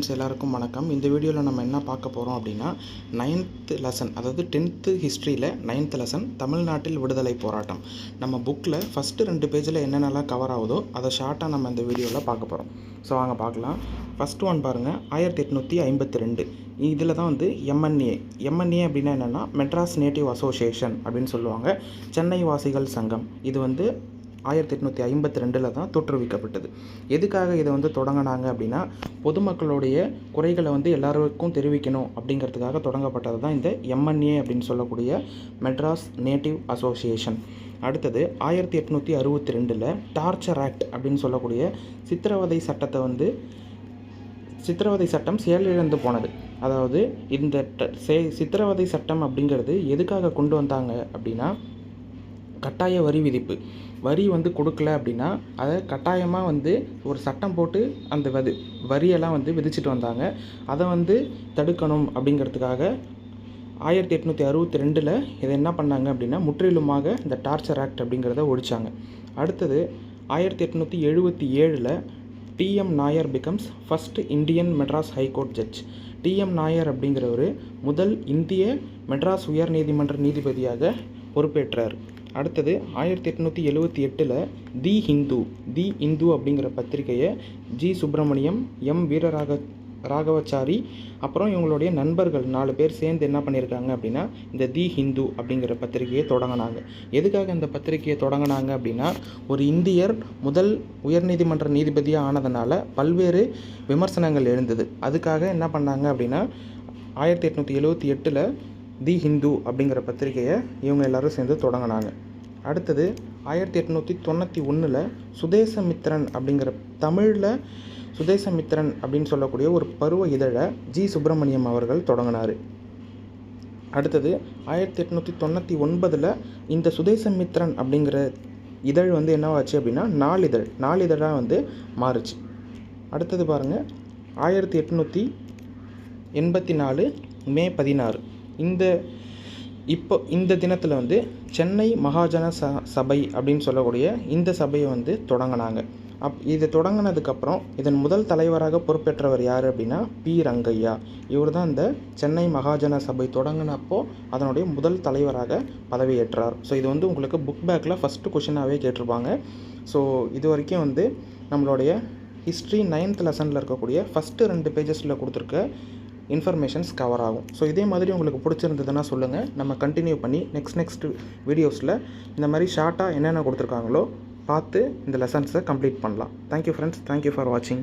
Students எல்லாருக்கும் வணக்கம். இந்த வீடியோவில் நம்ம என்ன பார்க்க போகிறோம் அப்படின்னா நைன்த்து லெசன் அதாவது டென்த்து ஹிஸ்ட்ரியில் நைன்த் லெசன் தமிழ்நாட்டில் விடுதலை போராட்டம். நம்ம புக்கில் ஃபஸ்ட்டு ரெண்டு பேஜில் என்னென்னலாம் கவர் ஆகுதோ அதை ஷார்ட்டாக நம்ம இந்த வீடியோவில் பார்க்க போகிறோம் ஸோ வாங்க பார்க்கலாம். ஃபஸ்ட் ஒன் பாருங்கள் ஆயிரத்தி எட்நூற்றி ஐம்பத்தி ரெண்டு. இதில் தான் வந்து எம்என்ஏ எம்என்ஏ அப்படின்னா என்னென்னா மெட்ராஸ் நேட்டிவ் அசோசியேஷன் அப்படின்னு சொல்லுவாங்க. சென்னை வாசிகள் சங்கம். இது வந்து ஆயிரத்தி எட்நூற்றி ஐம்பத்தி ரெண்டில் தான் தோற்றுவிக்கப்பட்டது. எதுக்காக இதை வந்து தொடங்கினாங்க அப்படின்னா பொதுமக்களுடைய குறைகளை வந்து எல்லாருக்கும் தெரிவிக்கணும் அப்படிங்கிறதுக்காக தொடங்கப்பட்டது தான் இந்த எம்என்ஏ அப்படின்னு சொல்லக்கூடிய மெட்ராஸ் நேட்டிவ் அசோசியேஷன். அடுத்தது ஆயிரத்தி எட்நூற்றி அறுபத்தி ரெண்டில் டார்ச்சர் ஆக்ட் அப்படின்னு சொல்லக்கூடிய சித்திரவதை சட்டத்தை வந்து சித்திரவதை சட்டம் செயலிழந்து போனது. அதாவது இந்த சித்திரவதை சட்டம் அப்படிங்கிறது எதுக்காக கொண்டு வந்தாங்க அப்படின்னா கட்டாய வரி விதிப்பு. வரி வந்து கொடுக்கல அப்படின்னா அதை கட்டாயமாக வந்து ஒரு சட்டம் போட்டு அந்த வது வரியெல்லாம் வந்து விதிச்சிட்டு வந்தாங்க. அதை வந்து தடுக்கணும் அப்படிங்கிறதுக்காக ஆயிரத்தி எட்நூற்றி அறுபத்தி ரெண்டில் இதை என்ன பண்ணாங்க அப்படின்னா முற்றிலுமாக இந்த டார்ச்சர் ஆக்ட் அப்படிங்கிறத ஒழிச்சாங்க. அடுத்தது ஆயிரத்தி எட்நூற்றி எழுபத்தி ஏழில் TM Nair becomes first Indian Madras high court judge TM Nair அப்படிங்கிறவர் முதல் இந்திய மெட்ராஸ் உயர்நீதிமன்ற நீதிபதியாக பொறுப்பேற்றார். அடுத்தது ஆயிரத்தி எட்நூற்றி எழுபத்தி எட்டில் தி ஹிந்து தி இந்து அப்படிங்கிற பத்திரிகையை ஜி சுப்பிரமணியம் எம் வீரராக ராகவச்சாரி அப்புறம் இவங்களுடைய நண்பர்கள் நாலு பேர் சேர்ந்து என்ன பண்ணியிருக்காங்க அப்படின்னா இந்த தி ஹிந்து அப்படிங்கிற பத்திரிகையை தொடங்கினாங்க. எதுக்காக இந்த பத்திரிகையை தொடங்கினாங்க அப்படின்னா ஒரு இந்தியர் முதல் உயர்நீதிமன்ற நீதிபதியாக ஆனதுனால பல்வேறு விமர்சனங்கள் எழுந்தது. அதுக்காக என்ன பண்ணாங்க அப்படின்னா ஆயிரத்தி எட்நூற்றி எழுபத்தி எட்டில் தி ஹிந்து அப்படிங்கிற பத்திரிகையை இவங்க எல்லோரும் சேர்ந்து தொடங்கினாங்க. அடுத்தது ஆயிரத்தி எட்நூற்றி தொண்ணூற்றி ஒன்றில் சுதேசமித்ரன் அப்படிங்கிற தமிழில் சுதேசமித்ரன் அப்படின்னு சொல்லக்கூடிய ஒரு பருவ இதழை ஜி. சுப்பிரமணியம் அவர்கள் தொடங்கினார். அடுத்தது ஆயிரத்தி எட்நூற்றி தொண்ணூற்றி ஒன்பதில் இந்த சுதேசமித்ரன் அப்படிங்கிற இதழ் வந்து என்னவாச்சு அப்படின்னா நாளிதழ் நாளிதழாக வந்து மாறுச்சு. அடுத்தது பாருங்கள் ஆயிரத்தி எட்நூற்றி எண்பத்தி நாலு மே பதினாறு. இந்த இப்போ இந்த தினத்தில் வந்து சென்னை மகாஜன ச சபை அப்படின்னு சொல்லக்கூடிய இந்த சபையை வந்து தொடங்கினாங்க. அப் இது தொடங்கினதுக்கப்புறம் இதன் முதல் தலைவராக பொறுப்பேற்றவர் யார் அப்படின்னா பி. ரங்கையா. இவர் தான் இந்த சென்னை மகாஜன சபை தொடங்கினப்போ அதனுடைய முதல் தலைவராக பதவியேற்றார். ஸோ இது வந்து உங்களுக்கு புக் பேக்கில் ஃபஸ்ட்டு கொஷினாகவே கேட்டிருப்பாங்க. ஸோ இது வரைக்கும் வந்து நம்மளுடைய ஹிஸ்ட்ரி நைன்த் லெசனில் இருக்கக்கூடிய ஃபஸ்ட்டு ரெண்டு பேஜஸில் கொடுத்துருக்க இன்ஃபர்மேஷன்ஸ் கவர் ஆகும். ஸோ இதே மாதிரி உங்களுக்கு பிடிச்சிருந்ததுன்னா சொல்லுங்கள் நம்ம கண்டினியூ பண்ணி நெக்ஸ்ட் நெக்ஸ்ட் வீடியோஸில் இந்த மாதிரி ஷார்ட்டாக என்னென்ன கொடுத்துருக்காங்களோ பார்த்து இந்த லெசன்ஸை கம்ப்ளீட் பண்ணலாம். Thank you friends thank you for வாட்சிங்